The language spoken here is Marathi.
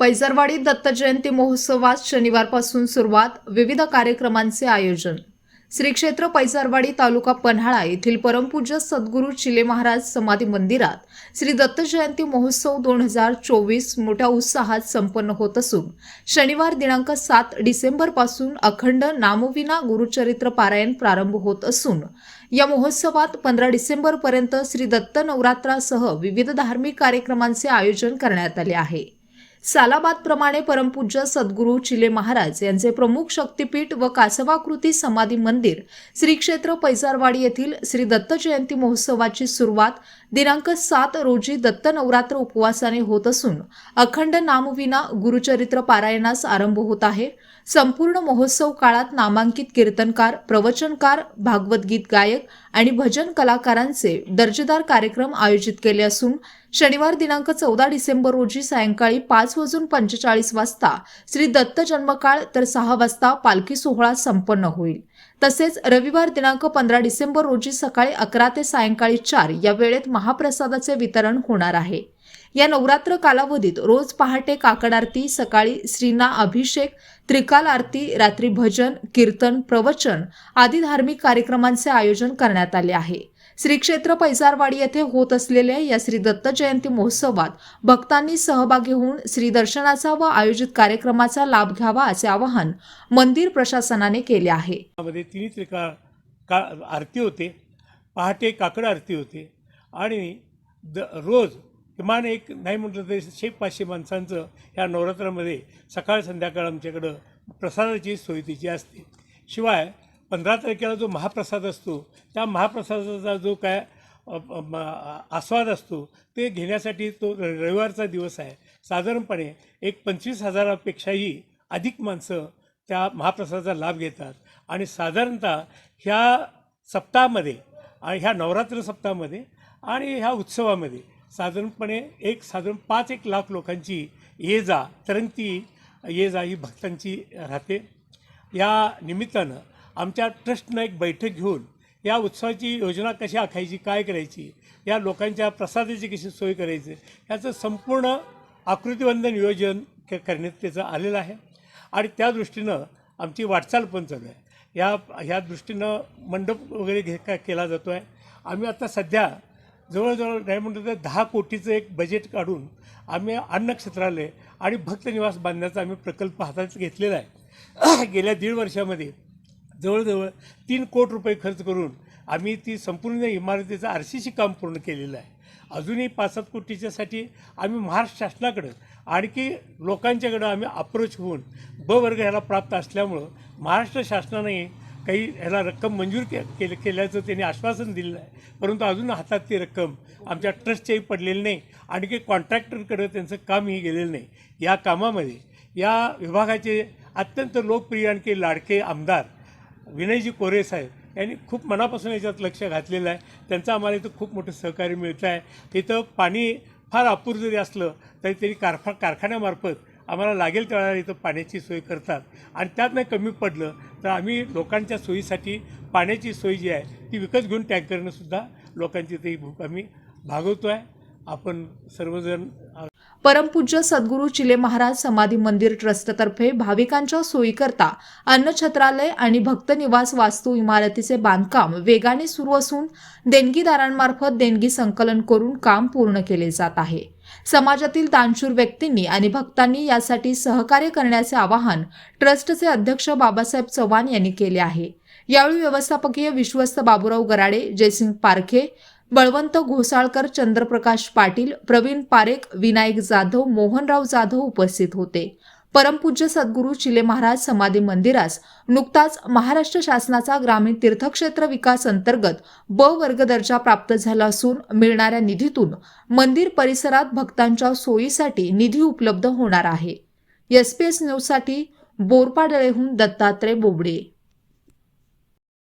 पैजरवाडी दत्त जयंती महोत्सवात शनिवारपासून सुरुवात विविध कार्यक्रमांचे आयोजन. श्री क्षेत्र पैजारवाडी तालुका पन्हाळा येथील परमपूज्य सद्गुरू चिले महाराज समाधी मंदिरात श्री दत्त जयंती महोत्सव दोन हजार चोवीस मोठ्या उत्साहात संपन्न होत असून शनिवार दिनांक सात डिसेंबरपासून अखंड नामविना गुरुचरित्र पारायण प्रारंभ होत असून या महोत्सवात पंधरा डिसेंबरपर्यंत श्री दत्त नवरात्रासह विविध धार्मिक कार्यक्रमांचे आयोजन करण्यात आले आहे. सालाबाद प्रमाणे परमपूज्य सद्गुरू चिले महाराज यांचे प्रमुख शक्तीपीठ व कासवाकृती समाधी मंदिर श्री क्षेत्र पैजारवाडी येथील श्री दत्त जयंती महोत्सवाची सुरुवात दिनांक सात रोजी दत्त नवरात्र उपवासाने होत असून अखंड नामविना गुरुचरित्र पारायणास आरंभ होत आहे. संपूर्ण महोत्सव काळात नामांकित कीर्तनकार प्रवचनकार भागवत गीत गायक आणि भजन कलाकारांचे दर्जेदार कार्यक्रम आयोजित केले असून शनिवार दिनांक चौदा डिसेंबर रोजी सायंकाळी पाच वाजून पंचेचाळीस वाजता श्री दत्त जन्मकाळ तर सहा वाजता पालखी सोहळा संपन्न होईल. तसेच रविवार दिनांक पंधरा डिसेंबर रोजी सकाळी अकरा ते सायंकाळी चार या वेळेत महाप्रसादाचे वितरण होणार आहे. या नवरात्र कालावधीत रोज पहाटे काकड आरती सकाळी श्रीना अभिषेक त्रिकाल आरती रात्री भजन कीर्तन प्रवचन आदी धार्मिक कार्यक्रमांचे आयोजन करण्यात आले आहे. श्री क्षेत्र पैसारवाडी येथे होत असलेल्या या श्री दत्त जयंती महोत्सवात भक्तांनी सहभागी होऊन श्री दर्शनाचा व आयोजित कार्यक्रमाचा लाभ घ्यावा असे आवाहन मंदिर प्रशासनाने केले आहे. मध्ये तिन्ही का आरती होते पहाटे काकड आरती होते आणि द रोज किमान एक नाही म्हटलं तरी शे पाचशे माणसांचं ह्या नवरात्रामध्ये सकाळ संध्याकाळ आमच्याकडं प्रसादाची सोय तिची असते. शिवाय पंधरा तारखेला जो महाप्रसाद असतो त्या महाप्रसादाचा जो काय आस्वाद असतो ते घेण्यासाठी तो र- रविवारचा दिवस आहे. साधारणपणे एक पंचवीस हजारापेक्षाही अधिक माणसं त्या महाप्रसादाचा लाभ घेतात. आणि साधारणतः ह्या सप्ताहामध्ये आणि ह्या नवरात्र सप्ताहामध्ये आणि ह्या उत्सवामध्ये साधारणपणे एक साधारण पाच एक लाख लोकांची ये जा तरंगती ये जा ही भक्तांची राहते. या निमित्तानं आमच्या ट्रस्टनं एक बैठक घेऊन या उत्सवाची योजना कशी आखायची काय करायची या लोकांच्या प्रसादाची कशी सोय करायची याचं संपूर्ण आकृतिबंध नियोजन क करण्यात त्याचं आलेलं आहे. आणि त्या दृष्टीनं आमची वाटचाल पण चालू आहे. या ह्या दृष्टीनं मंडप वगैरे घे का केला जातो आहे आम्ही आता सध्या जवळजवळ नाही म्हणतो तर दहा कोटीचं एक बजेट काढून आम्ही अन्न क्षेत्रालय आणि भक्तनिवास बांधण्याचा आम्ही प्रकल्प हातात घेतलेला आहे. गेल्या दीड वर्षामध्ये जवळजवळ तीन कोटी रुपये खर्च करून आम्ही ती संपूर्ण इमारतीचं आर सी सी काम पूर्ण केलेलं आहे. अजूनही पाच सात कोटीच्यासाठी आम्ही महाराष्ट्र शासनाकडं आणखी लोकांच्याकडं आम्ही अप्रोच होऊन ब वर्ग ह्याला प्राप्त असल्यामुळं महाराष्ट्र शासनाने काही ह्याला रक्कम मंजूर के केलं केल्याचं त्यांनी आश्वासन दिलेलं आहे. परंतु अजून हातात ती रक्कम आमच्या ट्रस्टच्याही पडलेली नाही. आणखी कॉन्ट्रॅक्टरकडं त्यांचं कामही गेलेलं नाही. या कामामध्ये या विभागाचे अत्यंत लोकप्रिय आणखी लाडके आमदार विनयजी कोरे साहेब यांनी खूप मनापासून याच्यात लक्ष घातलेलं आहे. त्यांचं आम्हाला इथं खूप मोठं सहकार्य मिळतं आहे इथं पाणी फार अपूर जरी असलं तरी त्यांनी कारखा कारखान्यामार्फत आम्हाला लागेल त्यावेळेला इथं पाण्याची सोय करतात. आणि त्यात नाही कमी पडलं तर आम्ही लोकांच्या सोयीसाठी पाण्याची सोय जी आहे ती विकत घेऊन टँकरनं सुद्धा लोकांची ती भूक आम्ही भागवतो आहे आपण सर्वजण परमपूज्य सद्गुरू चिले महाराज समाधी मंदिर ट्रस्टतर्फे भाविकांच्या सोयीकरता अन्नछत्रालय आणि भक्तनिवास वास्तू इमारतीचे बांधकाम वेगाने सुरू असून देणगीदारांमार्फत देणगी संकलन करून काम पूर्ण केले जात आहे. समाजातील दानशूर व्यक्तींनी आणि भक्तांनी यासाठी सहकार्य करण्याचे आवाहन ट्रस्टचे अध्यक्ष बाबासाहेब चव्हाण यांनी केले आहे. यावेळी व्यवस्थापकीय विश्वस्त बाबुराव गराडे जयसिंग पारखे बळवंत घोसाळकर चंद्रप्रकाश पाटील प्रवीण पारेख विनायक जाधव मोहनराव जाधव उपस्थित होते. परमपूज्य सद्गुरू चिले महाराज समाधी मंदिरास नुकताच महाराष्ट्र शासनाचा ग्रामीण तीर्थक्षेत्र विकास अंतर्गत ब वर्ग दर्जा प्राप्त झाला असून मिळणाऱ्या निधीतून मंदिर परिसरात भक्तांच्या सोयीसाठी निधी उपलब्ध होणार आहे. एसपीएस न्यूजसाठी बोरपाडळेहून दत्तात्रय बोबडे.